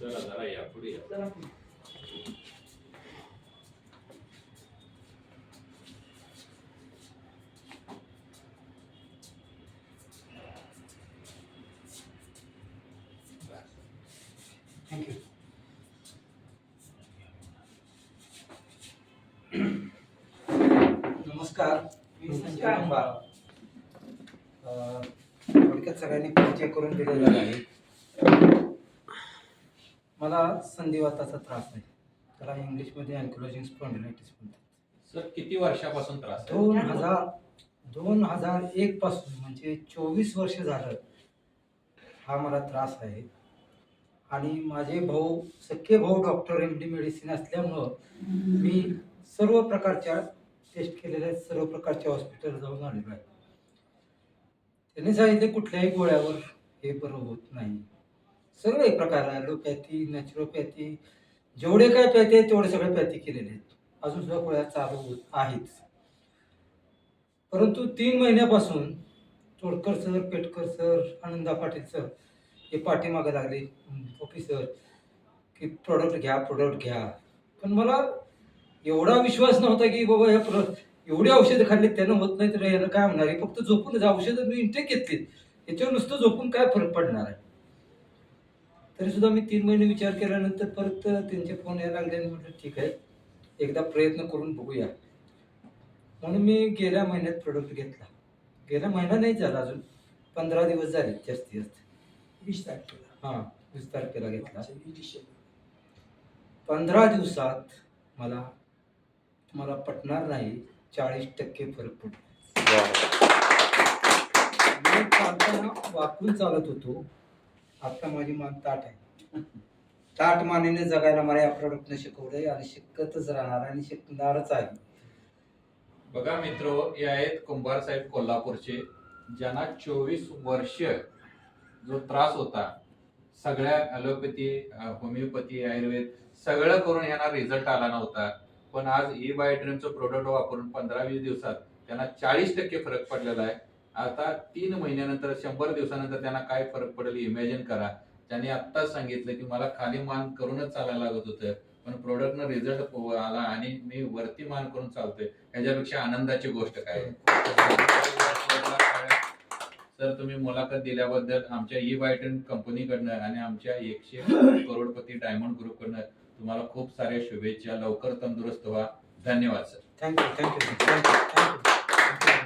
जरा जरा या पुढे या. थँक्यू नमस्कार मी संजय अंबा अं, थोडक्यात सगळ्यांनी परिचय करून दिलेला आहे. मला संधिवाताचा त्रास आहे. त्याला इंग्लिशमध्ये अँक्लोजिंग स्पॉन्डिलायटिस म्हणतात. सर किती वर्षापासून त्रास आहे? दोन हजार दोन हजार एक पासून म्हणजे चोवीस वर्ष झालं हा मला त्रास आहे. आणि माझे भाऊ सख्खे भाऊ डॉक्टर एम डी मेडिसिन असल्यामुळं मी सर्व प्रकारच्या टेस्ट केलेल्या आहेत, सर्व प्रकारच्या हॉस्पिटल जाऊन आलेलो आहे. त्यांनी सांगितले कुठल्याही गोळ्यावर हे बरं होत नाही. सगळे प्रकार ॲलोपॅथी नॅचरोपॅथी जेवढे काय पॅथी आहेत तेवढे सगळे पॅथी केलेले आहेत. अजून सुद्धा गोळ्या चालू होत आहेत. परंतु तीन महिन्यापासून Todkar sir Petkar sir Ananda Patil sir हे पाठीमागे लागले. ऑफिसर की प्रोडक्ट घ्या प्रोडक्ट घ्या. पण मला एवढा विश्वास नव्हता की बाबा ह्या प्र एवढी औषधं खाल्ली त्यानं होत नाही तर यानं काय होणार आहे? फक्त झोपून औषधं मी इंटेक घेतली. याच्यावर नुसतं झोपून काय फरक पडणार आहे? तरी सुद्धा मी तीन महिने विचार केल्यानंतर परत त्यांचे फोन यायला लागले आणि म्हटलं ठीक आहे एकदा प्रयत्न करून बघूया. म्हणून मी गेल्या महिन्यात प्रोडक्ट घेतला. गेल्या महिना नाही झाला अजून पंधरा दिवस झाले जास्तीत जास्त. वीस तारखेला. हां वीस तारखेला घेतला. पंधरा दिवसात मला तुम्हाला पटणार नाही चाळीस टक्के फरक पडतो. मी चालताना वाकून चालत होतो. आता माझी मान ताट आहे. ताट मानेने जगायला मला या प्रोडक्टने शिकवलंय आणि शिकतच राहणार आणि शिकणारच आहे. बघा मित्र हे आहेत कुंभार साहेब कोल्हापूरचे. ज्यांना चोवीस वर्ष जो त्रास होता सगळ्या ॲलोपॅथी होमिओपॅथी आयुर्वेद सगळं करून यांना रिझल्ट आला नव्हता. पण आज ई बायोड्रीमचं प्रोडक्ट वापरून पंधरा वीस दिवसात त्यांना चाळीस टक्के फरक पडलेला आहे. आता तीन महिन्यानंतर शंभर दिवसानंतर त्यांना काय फरक पडेल इमॅजिन करा. त्यांनी आत्ताच सांगितलं की मला खाली मान करूनच चालायला लागत होतं पण प्रोडक्टनं रिझल्ट आला आणि मी वरती मान करून चालतोय ह्याच्यापेक्षा आनंदाची गोष्ट काय? आहे? सर तुम्ही मुलाखत दिल्याबद्दल आमच्या ई बायटन कंपनीकडनं आणि आमच्या एकशे करोडपती डायमंड ग्रुपकडनं तुम्हाला खूप साऱ्या शुभेच्छा. लवकर तंदुरुस्त व्हा. धन्यवाद सर. Thank you thank you thank you